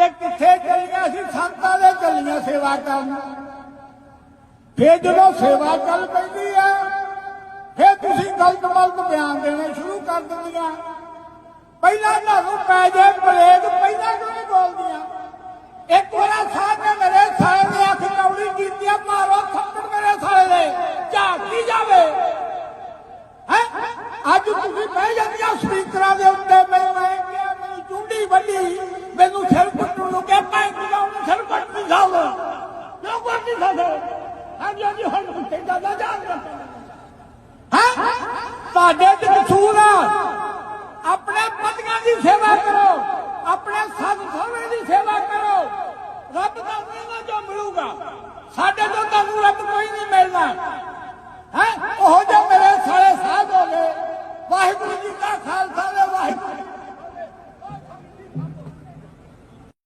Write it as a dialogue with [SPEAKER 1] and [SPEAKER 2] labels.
[SPEAKER 1] ਤੇ ਕਿੱਥੇ ਚੱਲੀਆਂ ਸੀ? ਸੰਤਾਂ ਦੇ ਚੱਲੀਆਂ ਸੇਵਾ ਕਰਨ। ਫੇਰ ਜਦੋਂ ਸੇਵਾ ਚੱਲ ਪੈਂਦੀ ਹੈ ਫੇਰ ਤੁਸੀਂ ਗਲਤ ਮਲਤ ਬਿਆਨ ਦੇਣੇ ਸ਼ੁਰੂ ਕਰ ਦਿੰਦੀਆਂ। ਪਹਿਲਾਂ ਤੁਹਾਨੂੰ ਪੈ ਜਾਏ ਪਲੇਗ ਪਹਿਲਾਂ ਕਿਉਂ ਬੋਲਦੀਆਂ? ਇੱਕ ਵਾਰ ਸਾਹਿਬ ਨੇ ਮੇਰੇ ਸਾਲੇ ਦੇ ਅੱਖ ਕੌੜੀ ਕੀਤੀ ਆ, ਮਾਰੋ ਥੱਪੜ ਮੇਰੇ ਸਾਰੇ ਦੇ, ਝਾਕੀ ਜਾਵੇ। ਹੈ? ਅੱਜ ਤੁਸੀਂ ਬਹਿ ਜਾਂਦੀਆਂ ਸਪੀਕਰਾਂ ਦੇ ਉੱਤੇ, ਮੈਂ ਮੈਂ ਕਿਹਾ ਮੇਰੀ ਚੁੰਡੀ ਵੱਡੀ ਮੈਨੂੰ ਸਿਰ ਕਿਉਂ ਨਹੀਂ ਸਕਦਾ ਹਾਂਜੀ ਹਾਂਜੀ ਹੁਣ ਕੁੱਤੇ ਨਾ ਜਾਣ ਹੈ ਤੁਹਾਡੇ ਚ ਕਸੂਰ ਆ ਆਪਣੇ ਪਤੀਆਂ ਦੀ ਸੇਵਾ ਕਰੋ ਆਪਣੇ ਸੱਸ ਸਹੁਰੇ ਦੀ ਸੇਵਾ ਕਰੋ ਰੱਬ ਦਾ ਮਿਲਣਾ ਜੋ ਮਿਲੂਗਾ ਸਾਡੇ ਤੋਂ ਤੁਹਾਨੂੰ ਰੱਬ ਕੋਈ ਨਹੀਂ ਮਿਲਣਾ ਹੈ ਉਹ ਜੇ ਮੇਰੇ ਸਾਲੇ ਸਾਧ ਹੋ ਗਏ ਵਾਹਿਗੁਰੂ ਜੀ ਦਾ ਖਾਲਸਾ